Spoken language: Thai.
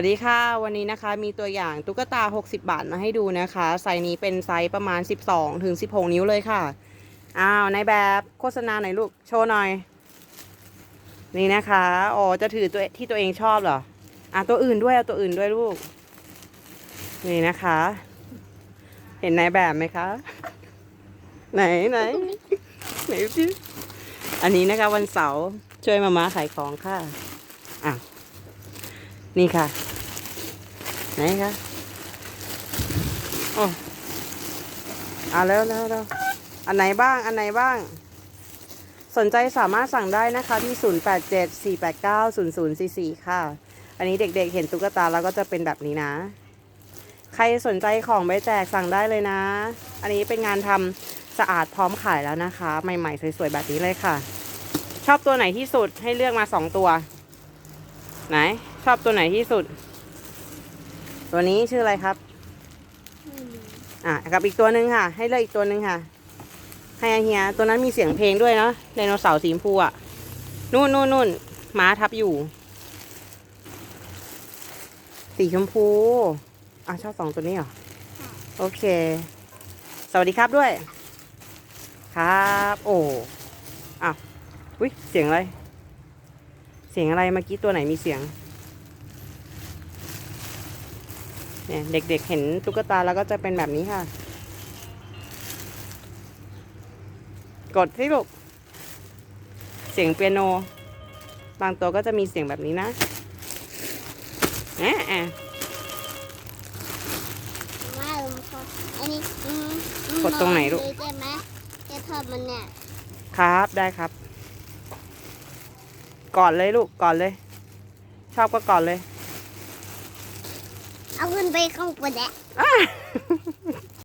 วัสดีค่ะ วันนี้นะคะมีตัวอย่างตุ๊กตา 60 บาทมาให้ดูนะคะไซส์นี้เป็นไซส์ประมาณ 12ถึง16 นิ้วเลยค่ะ อ้าวในแบบโฆษณาหน่อยลูก โชว์หน่อย นี่นะคะอ๋อจะถือตัวที่ตัวเองชอบเหรอ อะตัวอื่นด้วยเอาตัวอื่นด้วยลูก นี่นะคะ เห็นในแบบไหมคะ ไหนไหนไหนพี่อันนี้นะคะวันเสาร์ช่วยมาม่าขายของค่ะอะนี่ค่ะ ไหนคะโอ้เอาแล้วแล้วแล้วอันไหนบ้าง อันไหนบ้าง สนใจสามารถสั่งได้นะคะที่ 0874890044 ค่ะ อันนี้เด็กๆเห็นตุ๊กตาแล้วก็จะเป็นแบบนี้นะ ใครสนใจของไปแจกสั่งได้เลยนะ อันนี้เป็นงานทำสะอาดพร้อมขายแล้วนะคะ ใหม่ๆ สวยๆ แบบนี้เลยค่ะ ชอบตัวไหนที่สุดให้เลือกมาสองตัว ไหน ชอบตัวไหนที่สุด ตัวนี้ชื่ออะไรครับ อะกับอีกตัวหนึ่งค่ะ ให้เลือกอีกตัวหนึ่งค่ะ ให้อาเฮีย ตัวนั้นมีเสียงเพลงด้วยเนาะไดโนเสาร์สีชมพูอะ นู่นนู่นนู่นม้าทับอยู่ สีชมพู อะชอบสองตัวนี้เหรอ โอเค สวัสดีครับด้วย ครับ โอ้อะอุ้ยเสียงอะไร เสียงอะไรเมื่อกี้ตัวไหนมีเสียง เนี่ยเด็กๆเห็นตุ๊กตาแล้วก็จะเป็นแบบนี้ค่ะ กดสิลูก เสียงเปียโน บางตัวก็จะมีเสียงแบบนี้นะแอะแอะว่าลุงพออันนี้อืมอืมกดตรงไหนลูกเลยใช่ไหมจะทอดมันเนี่ยครับได้ครับ ก่อนเลยลูกก่อนเลย ชอบก็ก่อนเลย เอาขึ้นไปข้างบนแล้ว